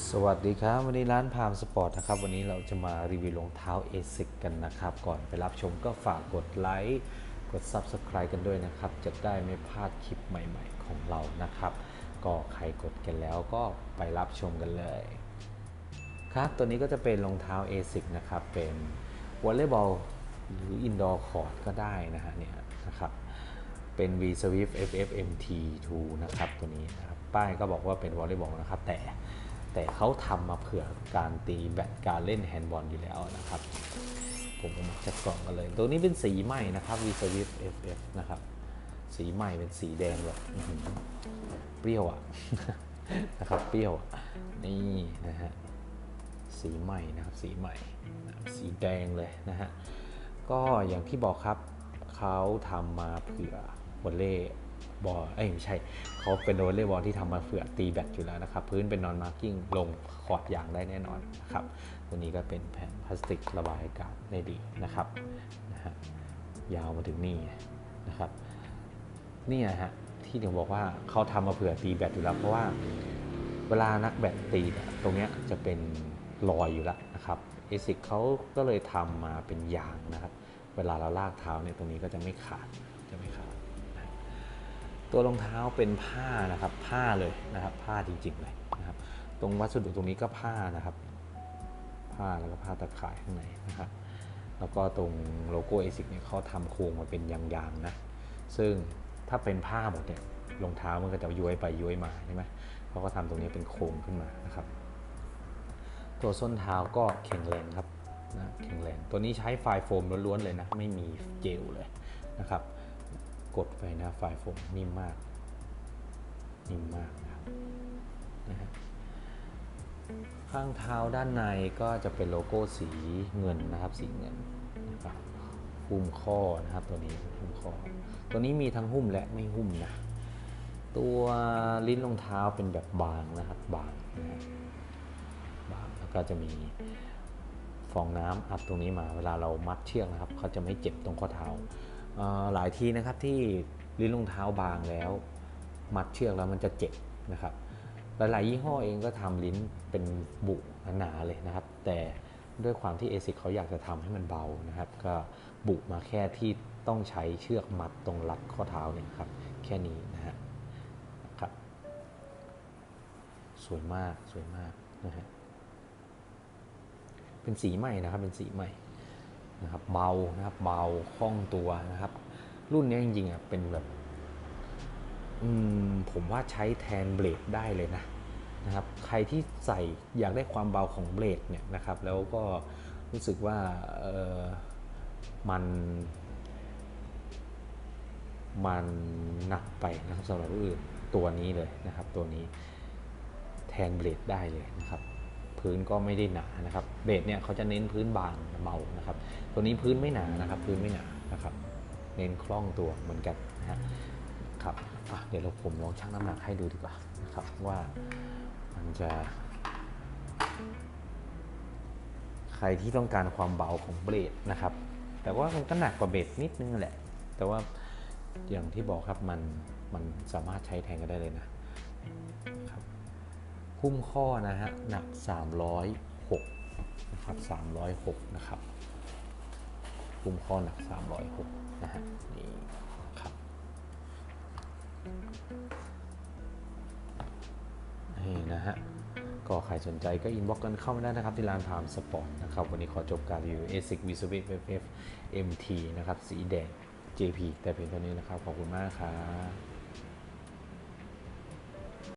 สวัสดีครับ วันนี้ร้านพามสปอร์ตนะครับ วันนี้เราจะมารีวิวรองเท้า ASIC กันนะครับ ก่อนไปรับชมก็ฝากกดไลค์กด Subscribe กันด้วยนะครับ จะได้ไม่พลาดคลิปใหม่ๆของเรานะครับ ก็ใครกดกันแล้วก็ไปรับชมกันเลย ครับตัวนี้ก็จะเป็นรองเท้า ASIC นะครับ เป็นวอลเลย์บอลหรืออินดอร์คอร์ดก็ได้นะฮะเนี่ยนะครับเป็น V Swift FFMT2 นะครับตัวนี้นะครับป้ายก็บอกว่าเป็นวอลเลย์บอลนะครับแต่ แต่เขาทำมาเผื่อการตีแบดการเล่นแฮนด์บอลอยู่แล้วนะครับ ผมมาจากกล่องกันเลย ตัวนี้เป็นสีใหม่นะครับ V Swift FF นะครับ สีใหม่เป็นสีแดงแบบเปรี้ยวอะนะครับเปรี้ยวอะนี่นะฮะสีใหม่นะครับสีใหม่สีแดงเลยนะฮะก็อย่างที่บอกครับเขาทำมาเผื่อวอลเล่ บอลเอ้ยไม่ใช่เขาเป็นวอลเล่บอลที่ทำมาเผื่อตีแบตอยู่แล้วนะครับ พื้นเป็นนอนมาร์กิ้งลงคอดยางได้แน่นอนนะครับตัวนี้ก็เป็นแผ่นพลาสติกระบายอากาศได้ดีนะครับนะฮะยาวมาถึงนี่นะครับนี่ยฮะที่ถึงบอกว่าเขาทำมาเผื่อตีแบตอยู่แล้วเพราะว่าเวลานักแบตตีเนี่ยตรงเนี้ยจะเป็นรอยอยู่แล้วนะครับเอซิกเขาก็เลยทำมาเป็นยางนะครับ เวลาเราลากเท้าเนี่ยตรงนี้ก็จะไม่ขาด ตัวรองเท้าเป็นผ้านะครับผ้าเลยนะครับผ้าจริงๆเลยนะครับ ตรงวัสดุตรงนี้ก็ผ้านะครับ ผ้าแล้วก็ผ้าตะข่ายข้างในนะครับ แล้วก็ตรงโลโก้เอซิกเนี่ยเขาทำโครงมาเป็นยางๆนะซึ่งถ้าเป็นผ้าหมดเนี่ยรองเท้ามันก็จะย้วยไปย้วยมาใช่ไหมเขาก็ทำตรงนี้เป็นโครงขึ้นมานะครับ ตัวส้นเท้าก็แข็งแรงครับนะแข็งแรงตัวนี้ใช้ไฟโฟมล้วนๆเลยนะ ไม่มีเจลเลยนะครับ กดไปนะไฟโฟมนิ่มมาก นิ่มมากนะครับนะฮะข้างเท้าด้านในก็จะเป็นโลโก้สีเงินนะครับสีเงินนะครับหุ้มข้อนะครับตัวนี้หุ้มข้อ ตัวนี้มีทั้งหุ้มและไม่หุ้มนะตัวลิ้นรองเท้าเป็นแบบบางนะครับบางนะฮะบางแล้วก็จะมีฟองน้ำอัดตรงนี้มาเวลาเรามัดเชือกนะครับเขาจะไม่เจ็บตรงข้อเท้า หลายทีนะครับที่ลิ้นรองเท้าบางแล้ว มัดเชือกแล้วมันจะเจ็บนะครับหลายๆยี่ห้อเองก็ทำลิ้นเป็นบุหนาๆเลยนะครับ แต่ด้วยความที่เอซิกเขาอยากจะทำให้มันเบานะครับ ก็บุมาแค่ที่ต้องใช้เชือกมัดตรงรัดข้อเท้าเนี่ยครับ แค่นี้นะฮะครับ สวยมากสวยมากนะฮะเป็นสีใหม่นะครับเป็นสีใหม่ นะครับเบานะครับเบาคล่องตัวนะครับ รุ่นนี้จริงๆอะเป็นแบบอืมผมว่าใช้แทนเบลดได้เลยนะนะครับใครที่ใส่อยากได้ความเบาของเบลดเนี่ยนะครับ แล้วก็รู้สึกว่าเออมันมันหนักไปนะครับสำหรับอื่นตัวนี้เลยนะครับ ตัวนี้แทนเบลดได้เลยนะครับ พื้นก็ไม่ได้หนานะครับ เบลดเนี่ยเขาจะเน้นพื้นบางเบานะครับ ตัวนี้พื้นไม่หนานะครับ พื้นไม่หนานะครับ เน้นคล่องตัวเหมือนกันนะครับเดี๋ยวเราผมลองชั่งน้ำหนักให้ดูดีกว่านะครับว่ามันจะ ใครที่ต้องการความเบาของเบลดนะครับ แต่ว่ามันก็หนักกว่าเบลดนิดนึงแหละ แต่ว่าอย่างที่บอกครับมันมันสามารถใช้แทนกันได้เลยนะครับ หุ้มข้อนะฮะหนัก 306นะครับ306นะครับหุ้มข้อหนัก 306นะฮะนี่ครับนี่นะฮะก็ใครสนใจก็อินบ็อกกันเข้ามาได้นะครับ ที่ร้านพามสปอร์ตนะครับ วันนี้ขอจบการรีวิว ASIC v i s u v i FF MT นะครับ สีแดง JP แต่เพียงเท่านี้นะครับ ขอบคุณมากครับ